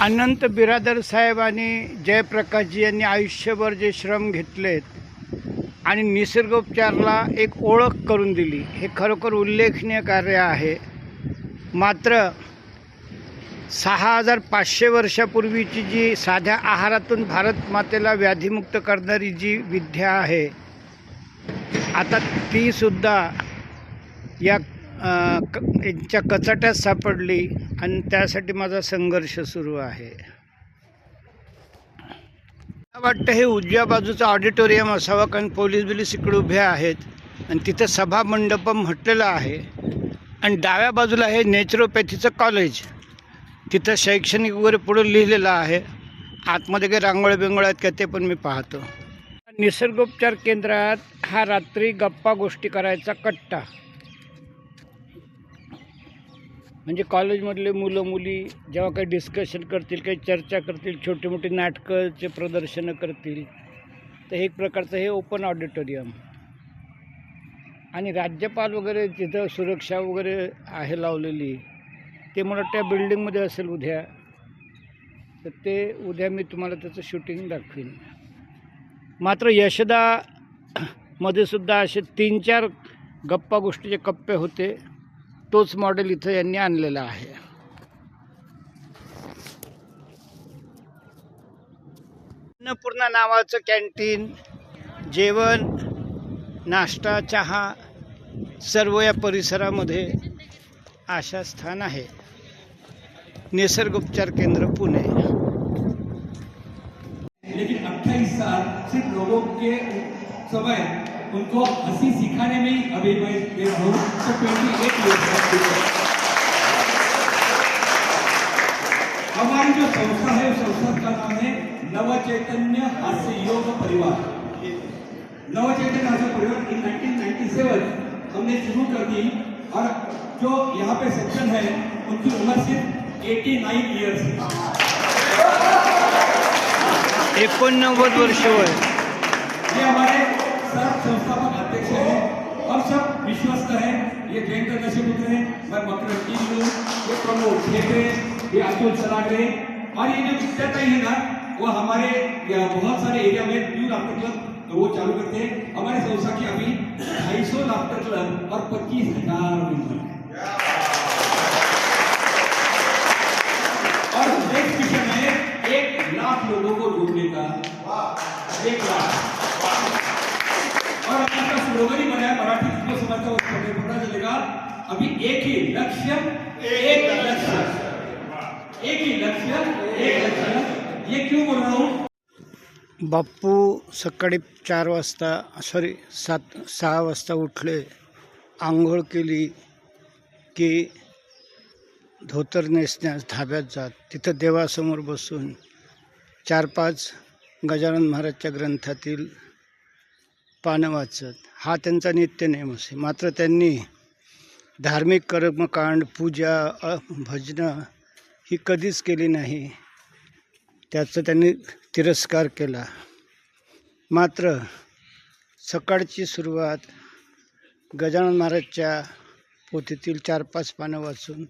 अनंत बिरादर साहेब आणि जयप्रकाशजी यांनी आयुष्यभर जे श्रम घेतलेत आणि निसर्गोपचारला एक ओळख करून दिली हे खरोखर उल्लेखनीय कार्य आहे. मात्र सहा हजार पाचशे वर्षापूर्वीची जी साध्या आहारातून भारत मातेला व्याधीमुक्त करणारी जी विद्या आहे आता तीसुद्धा या क यांच्या कचाट्यात सापडली. आणि त्यासाठी माझा संघर्ष सुरू आहे. मला वाटतं हे उजव्या बाजूचं ऑडिटोरियम असावं कारण पोलीस बिलीस इकडे उभे आहेत आणि तिथं सभा मंडप म्हटलेलं आहे. आणि डाव्या बाजूला हे नेचरोपॅथीचं कॉलेज. तिथं शैक्षणिक वगैरे पुढं लिहिलेलं आहे. आतमध्ये काही रांगोळ्या बिंगोळ्या आहेत का ते पण मी पाहतो. निसर्गोपचार केंद्रात हा रात्री गप्पा गोष्टी करायचा कट्टा. म्हणजे कॉलेजमधले मुलं मुली जेव्हा काही डिस्कशन करतील काही चर्चा करतील छोटी मोठी नाटकंचे प्रदर्शनं करतील तर एक प्रकारचं हे ओपन ऑडिटोरियम आणि राज्यपाल वगैरे तिथं सुरक्षा वगैरे आहे लावलेली ते मला त्या बिल्डिंगमध्ये असेल उद्या. तर ते उद्या मी तुम्हाला त्याचं शूटिंग दाखवीन. मात्र यशदा मध्ये सुद्धा असे तीन चार गप्पा गोष्टीचे कप्पे होते. तोच मॉडेल इथं यांनी आणलेला आहे. अन्नपूर्णा नावाचं कॅन्टीन जेवण नाश्ता चहा सर्व या परिसरामध्ये आशा स्थान आहे. निसर्गोपचार केंद्र पुणे. लेकिन 28 साल सिर्फ लोगों के समय उनको हँसी सिखाने में ही अभी मैं रहा हूँ। तो ट्वेंटी एट ईयर्स हमारी जो संस्था है उस संस्था का नाम है नव चैतन्य हास्य योग परिवार। नव चैतन्य हास्य परिवार इन 1997 हमने शुरू कर दी और जो यहाँ पे सेक्शन है उनकी उम्र सिर्फ़ 89 ईयर्स है। एकोणनव्वद वर्ष वय ये हमारे सर्व संस्थापक अध्यक्ष हैं। हम सब विश्वस्त हैं, ये जयंत दशपुत्र हैं, मैं मकर ये प्रमोद ठेकरे ये अतुल सरागरे और ये जो विद्याताई है ना, वो हमारे बहुत सारे एरिया में न्यू लाफ्टर क्लब वो चालू करते हैं। हमारे संस्था की अभी ढाई सौ लाफ्टर क्लब और पच्चीस हज़ार हैं। और नेक्स्ट मिशन है एक लाख लोगों को जोड़ने का, एक लाख। अभी एक ही लक्ष्य एक लक्ष्य। एक ही लक्ष्य एक लक्ष्य। ये क्यों बोल रहा हूँ? बाप्पू सकाळी चार वाजता सॉरी सात सहा वाजता उठले आंघोळ केली की धोतर नेसण्यास धाब्यात जात. तिथं देवासमोर बसून चार पाच गजानन महाराजच्या ग्रंथातील पानं वाचत. हा त्यांचा नित्य नेम असे. मात्र त्यांनी धार्मिक कर्मकांड पूजा अ भजनं ही कधीच केली नाही. त्याचा त्यांनी तिरस्कार केला. मात्र सकाळची सुरुवात गजानन महाराजच्या पोथीतील चार पाच पानं वाचून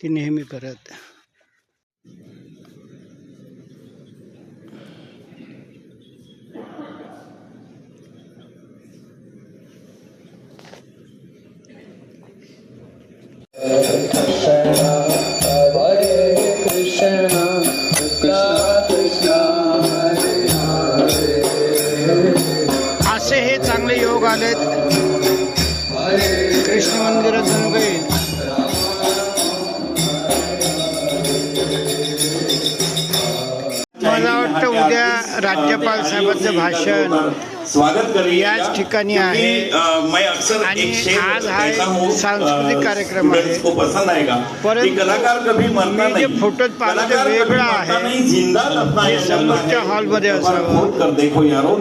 ती नेहमी करत. असे हे चांगले योग आलेत. कृष्ण मंदिरात मुंबई मला वाटतं उद्या राज्यपाल साहेबांचं भाषण. स्वागत याच ठिकाणी आहे. मैं अक्सर आणि आज हा सांस्कृतिक कार्यक्रम आहे. को पसंद आएगा परंतु कलाकार कभी मरता मी जे नहीं फोटोत पाहिलं ते वेगळं आहे. समोरच्या हॉलमध्ये असावं. देखो यारो